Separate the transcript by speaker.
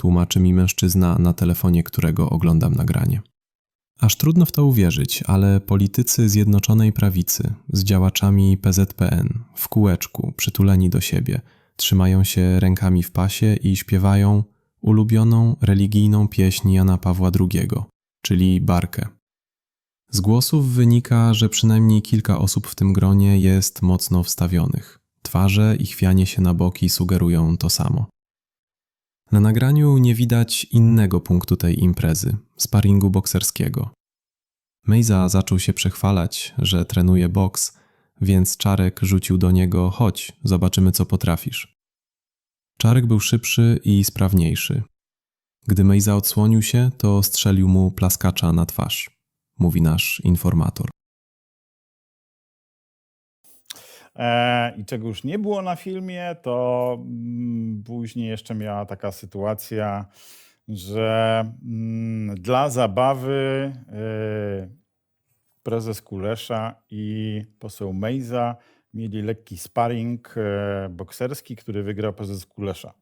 Speaker 1: tłumaczy mi mężczyzna na telefonie, którego oglądam nagranie. Aż trudno w to uwierzyć, ale politycy Zjednoczonej Prawicy z działaczami PZPN w kółeczku, przytuleni do siebie, trzymają się rękami w pasie i śpiewają ulubioną religijną pieśń Jana Pawła II, czyli Barkę. Z głosów wynika, że przynajmniej kilka osób w tym gronie jest mocno wstawionych. Twarze i chwianie się na boki sugerują to samo. Na nagraniu nie widać innego punktu tej imprezy sparingu bokserskiego. Mejza zaczął się przechwalać, że trenuje boks, więc Czarek rzucił do niego: chodź, zobaczymy, co potrafisz. Czarek był szybszy i sprawniejszy. Gdy Mejza odsłonił się, to strzelił mu plaskacza na twarz, mówi nasz informator.
Speaker 2: I czego już nie było na filmie, to mm, później jeszcze miała taka sytuacja, że mm, dla zabawy e, prezes Kulesza i poseł Mejza mieli lekki sparring e, bokserski, który wygrał prezes Kulesza.